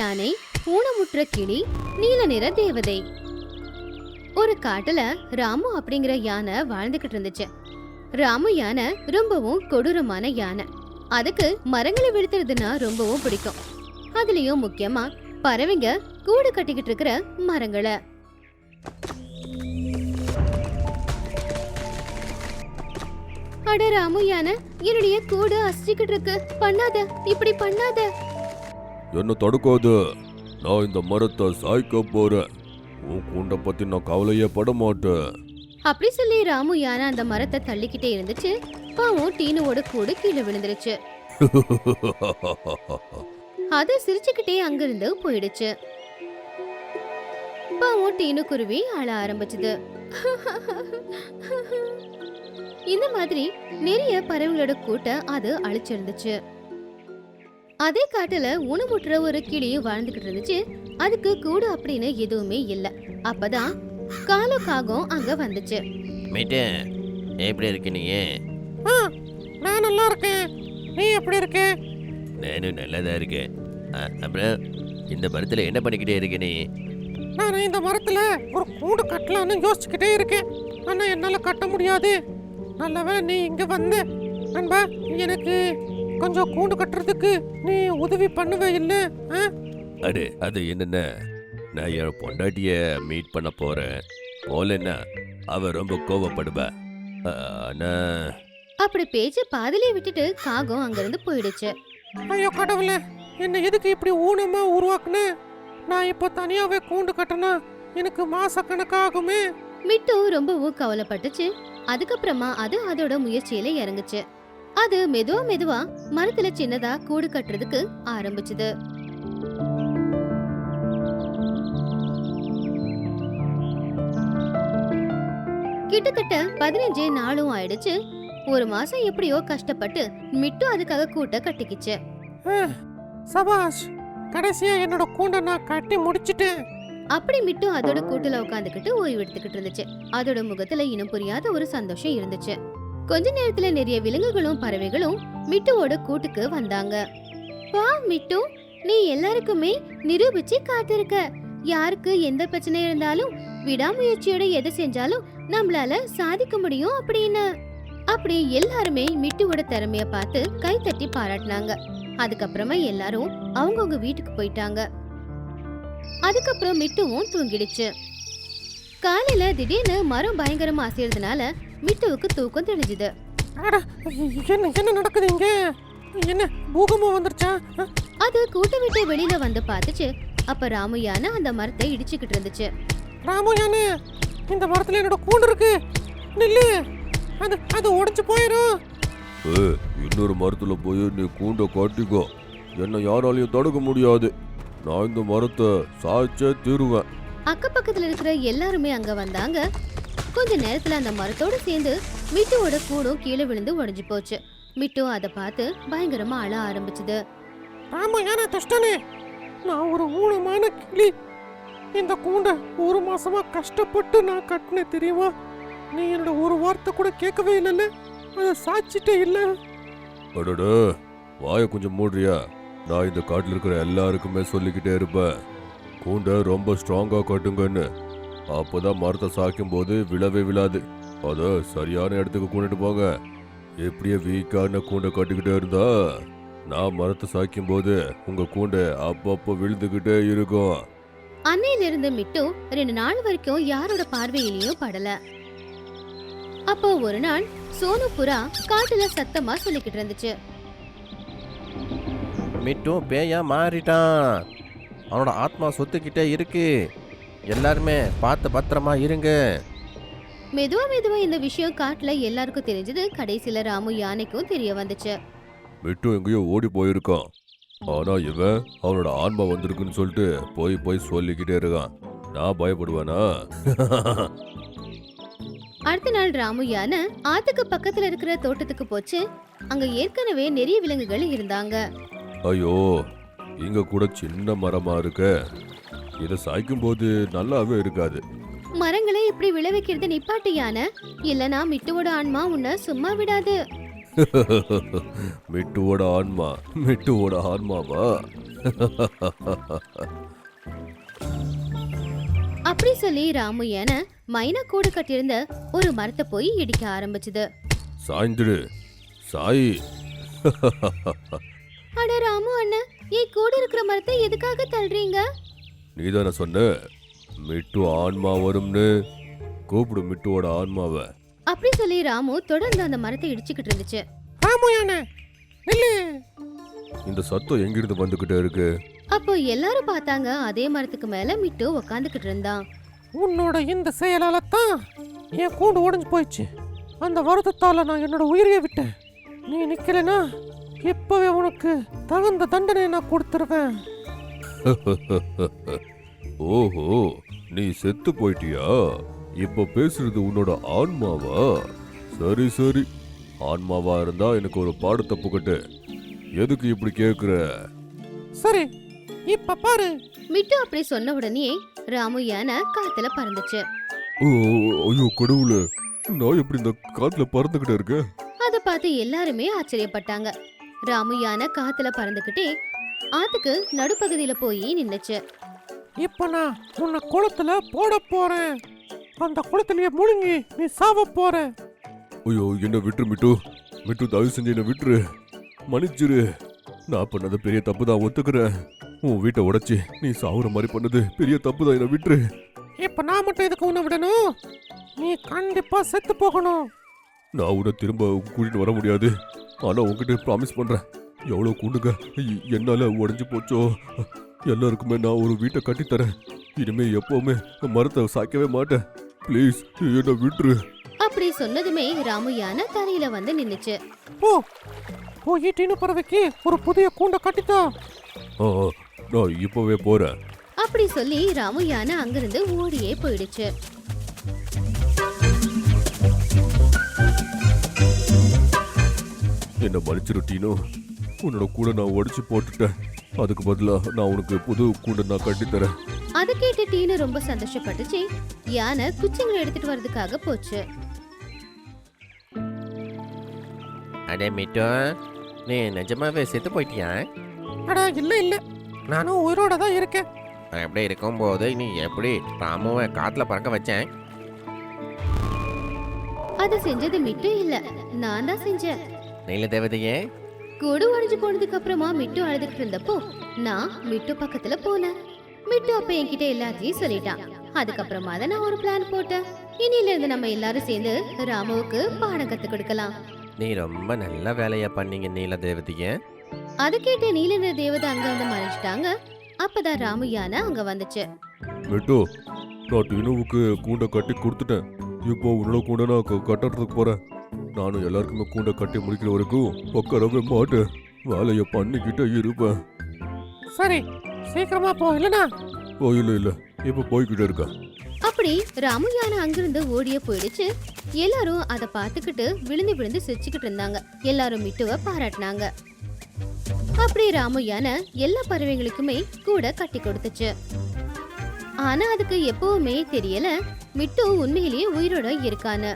யானை ஊனமுற்ற கிளி நீல நிற தேவதை. ஒரு காட்டுல ராமு அப்படிங்கிற யானை வாழ்ந்துகிட்டு இருந்துச்சு. ராமு யானை ரொம்பவும் கொடூரமான யானை. அதுக்கு மரங்களை வெடுத்துறதுன்னா ரொம்பவும் பிடிக்கும். அதுலயும் முக்கியமா பறவைங்க கூடு கட்டிக்கிட்டு இருக்கிற மரங்களை. அட ராமு யானை என்னுடைய கூடு அசிச்சுக்கிட்டு இருக்கு. பண்ணாத இப்படி பண்ணாத. என்ன தடுக்காது? நான் இந்த மரத்தை சாய்க்க போறேன். உன் கூண்டை பத்தி நான் கவலையே பட மாட்டேன் அப்படி சொல்லி ராமு யானை அந்த மரத்தை தள்ளிக்கிட்டே இருந்துச்சு. பாவம் டீனுவோட கூடு கீழே விழுந்துருச்சு. அது சிரிச்சுக்கிட்டே அங்கிருந்து போயிடுச்சு. பாவம் டீனு குருவி அழ ஆரம்பிச்சது. இந்த மாதிரி நிறைய பறவைகளோட கூட்ட அது அழிச்சிருந்துச்சு. அதே காட்டுல உணவுற்ற ஒரு கிளியும் வாழ்ந்துகிட்டு இருந்துச்சு. அதுக்கு கூடு அப்படின்னு எதுவுமே இல்ல. அப்பதான் காலோ காகம் அங்க வந்துச்சு. மீட்டு எப்படி இருக்க நீ? ஆ நான் நல்லா இருக்கேன். நீ எப்படி இருக்க? நானும் நல்லதா இருக்கேன். அ, அப்புறம் இந்த மரத்தில் என்ன பண்ணிக்கிட்டே இருக்க நீ? நான் இந்த மரத்துல ஒரு கூடு கட்டலான்னு யோசிச்சுக்கிட்டே இருக்கேன். ஆனா என்னால கட்ட முடியாது. நல்லவேளை நீ இங்க வந்த. நண்பா எனக்கு கொஞ்சம் கூண்டு கட்டுறதுக்கு நீ உதவி பண்ணுவே இல்ல? ஆ? அடு அது என்னென்ன? நான் என் பொண்டாட்டிய மீட் பண்ண போறேன். போலன்னா அவ ரொம்ப கோவப்படுவா. ஆனா அப்படி பேச்சு பாதிலே விட்டுட்டு காகம் அங்கிருந்து போயிடுச்சு. ஐயோ கடவுளே என்னை எதுக்கு இப்படி ஊனமா உருவாக்குன? நான் இப்போ தனியாவே கூண்டு கட்டினா எனக்கு மாச கணக்காகுமே. மிட்டு ரொம்பவும் கவலைப்பட்டுச்சு. அதுக்கப்புறமா அது அதோட முயற்சியில இறங்குச்சு. அது மெதுவா மெதுவா மரத்துல சின்னதா கூடு கட்டுறதுக்கு ஆரம்பிச்சுது. கிட்டத்தட்ட பதினஞ்சு நாளும் ஆயிடுச்சு. ஒரு மாசம் எப்படியோ கஷ்டப்பட்டு மிட்டு அதுக்காக கூட்ட கட்டிக்கிச்சு. சபாஷ் கடைசியா என்னோட கூண்டை நான் கட்டி முடிச்சிட்டேன் அப்படி மிட்டு அதோட கூட்டுல உட்காந்துக்கிட்டு ஓய்வு எடுத்துக்கிட்டு இருந்துச்சு. அதோட முகத்துல இனம் புரியாத ஒரு சந்தோஷம் இருந்துச்சு. கொஞ்ச நேரத்துல நிறைய விலங்குகளும் பறவைகளும் மிட்டுவோட கூட்டுக்கு வந்தாங்க. வா மிட்டு. நீ எல்லாருக்குமே நிரூபிச்சு காத்திருக்க. யாருக்கு எந்த பிரச்சனை இருந்தாலும் விடாமுயற்சியோட எதை செஞ்சாலும் நம்மளால சாதிக்க முடியும் அப்படின்னு. அப்படி எல்லாருமே மிட்டுவோட திறமைய பார்த்து கை தட்டி பாராட்டினாங்க. அதுக்கப்புறமா எல்லாரும் அவங்கவுங்க வீட்டுக்கு போயிட்டாங்க. அதுக்கப்புறம் மிட்டுவும் தூங்கிடுச்சு. காலையில திடீர்னு மரம் பயங்கரமா அசைறதுனால மிட்டுவுக்கு தூக்கம் தெளிஞ்சுது. அட என்ன என்ன நடக்குது இங்க? என்ன பூகம்பம் வந்துருச்சா? அது கூட்ட விட்டு வெளியில வந்து பார்த்துச்சு. அப்ப ராமையான அந்த மரத்தை இடிச்சுக்கிட்டு இருந்துச்சு. ராமு யானு இந்த மரத்துல என்னோட கூண்டு இருக்கு. நில்லு. அது அது உடைஞ்சு போயிடும் இன்னொரு மரத்துல போய் நீ கூண்டை காட்டிக்கோ. என்னை யாராலையும் தடுக்க முடியாது. நான் இந்த மரத்தை சாய்ச்சே தீருவேன். அக்கப்பக்கத்துல இருக்கிற எல்லாருமே அங்க வந்தாங்க. கொஞ்ச நேரத்துல அந்த மரத்தோட சேர்ந்து மிட்டுவோட கூடும் கீழே விழுந்து உடைஞ்சு போச்சு. மிட்டு அதை பார்த்து பயங்கரமா அழ ஆரம்பிச்சுது. ராமு யானை துஷ்டனே நான் ஒரு ஊனமான கிளி. இந்த கூண்டை ஒரு மாசமா கஷ்டப்பட்டு நான் கட்டினேன் தெரியுமா? நீ என்னோட ஒரு வார்த்தை கூட கேட்கவே இல்லைல்ல? அதை சாச்சிட்டே இல்லை. அடட வாயை கொஞ்சம் மூடுறியா? நான் இந்த காட்டில் இருக்கிற எல்லாருக்குமே சொல்லிக்கிட்டே இருப்பேன். கூண்டை ரொம்ப ஸ்ட்ராங்கா கட்டுங்கன்னு. அப்போதான் மரத்தை சாய்க்கும் போது விழவே விழாது. அதை சரியான இடத்துக்கு கொண்டுட்டு போங்க. எப்படியே வீக்கான கூண்டை கட்டிக்கிட்டே இருந்தா நான் மரத்தை சாய்க்கும் போது உங்க கூண்டை அப்பப்போ விழுந்துக்கிட்டே இருக்கும். அன்னையில இருந்து மிட்டு ரெண்டு நாள் வரைக்கும் யாரோட பார்வையிலயும் படல. அப்போ ஒரு நாள் சோனு புறா காட்டுல சத்தமா சொல்லிக்கிட்டு இருந்துச்சு. மிட்டும் பேயா மாறிட்டான். அவனோட ஆத்மா சொத்துக்கிட்டே இருக்கு. எல்லாருமே பார்த்து பத்திரமா இருங்க. மெதுவா மெதுவா இந்த விஷயம் காட்டுல எல்லாருக்கும் தெரிஞ்சது கடைசியில ராமு யானைக்கும் தெரிய வந்துச்சு. மிட்டு எங்கேயோ ஓடி போயிருக்கான். ஆனா இவன் அவனோட ஆன்மா வந்திருக்குன்னு சொல்லிட்டு போய் போய் சொல்லிக்கிட்டே இருக்கான். நான் பயப்படுவேனா? அடுத்த நாள் ராமு யானை ஆத்துக்கு பக்கத்துல இருக்கிற தோட்டத்துக்கு போச்சு. அங்க ஏற்கனவே நிறைய விலங்குகள் இருந்தாங்க. ஐயோ இங்க கூட சின்ன மரமா இருக்க. இதை சாய்க்கும் போது நல்லாவே இருக்காது. மரங்களை இப்படி விளைவிக்கிறது நிப்பாட்டு யானை இல்லனா மிட்டுவோட ஆன்மா உன்னை சும்மா விடாது. மிட்டுவோட ஆன்மா மிட்டுவோட ஆன்மாவா? அப்படி சொல்லி ராமு யானை மைனா கூடு கட்டியிருந்த ஒரு மரத்தை போய் இடிக்க ஆரம்பிச்சது. சாய்ந்துடு சாய். அட ராமு அண்ணன் என் கூட இருக்கிற மரத்தை எதுக்காக தள்ளுறீங்க? நீதானே சொன்ன? மிட்டு ஆன்மா வரும்னு. கூப்பிடு மிட்டுவோட ஆன்மாவை. அப்படி சொல்லி ராமு தொடர்ந்து அந்த மரத்தை இடிச்சுக்கிட்டு இருந்துச்சு. ராமு யானை நில்லு. இந்த சத்தம் எங்கிருந்து வந்துகிட்டே இருக்கு? அப்போ எல்லாரும் பார்த்தாங்க அதே மரத்துக்கு மேல மிட்டு உக்காந்துக்கிட்டு இருந்தான். உன்னோட இந்த செயலால தான் என் கூண்டு உடைஞ்சு போயிடுச்சு. அந்த வருத்தத்தால நான் என்னோட உயிரையே விட்டேன். நீ நிக்கலனா இப்பவே உனக்கு தகுந்த தண்டனை நான் கொடுத்துருவேன். ஓஹோ நீ செத்து போயிட்டியா? இப்ப பேசுறது உன்னோட ஆன்மாவா? சரி சரி. ஆன்மாவா இருந்தா எனக்கு ஒரு பாடத்தை புகட்டு. எதுக்கு இப்படி கேக்குற? சரி இப்ப பாரு. மிட்டு அப்படி சொன்ன உடனே ராமு யானை காத்துல பறந்துச்சு. ஓ, ஐயோ கடவுளே. நான் எப்படி இந்த காத்துல பறந்துகிட்டே இருக்கேன்? அத பார்த்து எல்லாருமே ஆச்சரியப்பட்டாங்க. ராமு யானை காத்துல பறந்துகிட்டே ஆத்துக்கு நடுப்பகுதியில போய் நின்னுச்சு. இப்ப நான் உன்னை குளத்துல போட போறேன். அந்த குளத்திலேயே முழுங்கி நீ சாவ போற. ஐயோ என்ன விட்டுரு மிட்டு. மிட்டு தயவு செஞ்சு என்ன விட்டுரு. மன்னிச்சிரு. நான் பண்ணது பெரிய தப்பு தான் ஒத்துக்கிறேன். உன் வீட்டை உடைச்சி நீ சாவுற மாதிரி பண்ணது பெரிய தப்பு தான் என்ன விட்டுரு. இப்ப நான் மட்டும் எதுக்கு உன்னை விடணும்? நீ கண்டிப்பா செத்து போகணும். நான் உன்னை திரும்ப கூட்டிட்டு வர முடியாது. ஆனா உன்கிட்ட ப்ராமிஸ் பண்றேன். எவ்வளவு கூண்டுங்க? எ- என்னால உடைஞ்சு போச்சோ? எல்லாருக்குமே நான் ஒரு வீட்டை கட்டித்தரேன். இனிமே எப்பவுமே மரத்தை சாய்க்கவே மாட்டேன். ப்ளீஸ் என்ன விட்டுரு. அப்படி சொன்னதுமே ராமு யானை தரையில வந்து நின்னுச்சு. போ போய் டீனு பறவைக்கு ஒரு புதிய கூண்டை கட்டித்தா? ஆ, நான் இப்பவே போறேன். அப்படி சொல்லி ராமு யானை அங்கிருந்து ஓடியே போயிடுச்சு. என்ன மன்னிச்சிரு டீனு. உன்னோட கூட நான் உடைச்சு போட்டுட்டேன். அதுக்கு பதிலா நான் உனக்கு புது கூண்டை நான் கட்டித்தரேன் அதை கேட்டு டீனு ரொம்ப சந்தோஷப்பட்டுச்சு. யானை குச்சிங்களை எடுத்துட்டு வர்றதுக்காக போச்சு. அடே மிட்டு நீ நிஜமாவே செத்து போயிட்டியா? அடா இல்ல இல்ல. நானும் உயிரோட தான் இருக்கேன். அப்படி இருக்கும்போது நீ எப்படி ராமுவை காத்துல பறக்க வச்சேன்? அதை செஞ்சது மிட்டு இல்ல. நான் தான் செஞ்சேன். நீல தேவதையே கூடு உடைஞ்சு போனதுக்கு அப்புறமா மிட்டு அழுதுகிட்டு இருந்தப்போ நான் மிட்டு பக்கத்துல போனேன். மிட்டு அப்ப என்கிட்ட எல்லாத்தையும் சொல்லிட்டான். அதுக்கப்புறமா தான் நான் ஒரு பிளான் போட்டேன். இனியில இருந்து நம்ம எல்லாரும் சேர்ந்து ராமுவுக்கு பாடம் கத்து கொடுக்கலாம். நீ ரொம்ப நல்ல வேலையா பண்ணீங்க நீல தேவதையே அதை கேட்டு நீலநிற தேவதை அங்க வந்து மறைஞ்சிட்டாங்க. அப்பதான் ராமு யானை அங்க வந்துச்சு. மிட்டு நான் டீனுவுக்கு கூண்டை கட்டி கொடுத்துட்டேன். இப்போ உன்னோட கூண்டை நான் கட்டுறதுக்கு போறேன். நானும் எல்லாருக்குமே கூண்டை கட்டி முடிக்கிற வரைக்கும் உட்காரவே மாட்டேன். வேலையை பண்ணிக்கிட்டே இருப்பேன். சரி சீக்கிரமா போ இல்லனா? ஓ இல்ல இல்ல. இப்போ போய்கிட்டே இருக்கேன் அப்படி ராமு யானை அங்கிருந்து ஓடியே போயிடுச்சு. எல்லாரும் அதை பார்த்துக்கிட்டு விழுந்து விழுந்து சிரிச்சுக்கிட்டு இருந்தாங்க. எல்லாரும் மிட்டுவ பாராட்டினாங்க. அப்படி ராமு யானை எல்லா பறவைகளுக்குமே கூட கட்டி கொடுத்துச்சு. ஆனா அதுக்கு எப்பவுமே தெரியல மிட்டு உண்மையிலேயே உயிரோட இருக்கான்னு.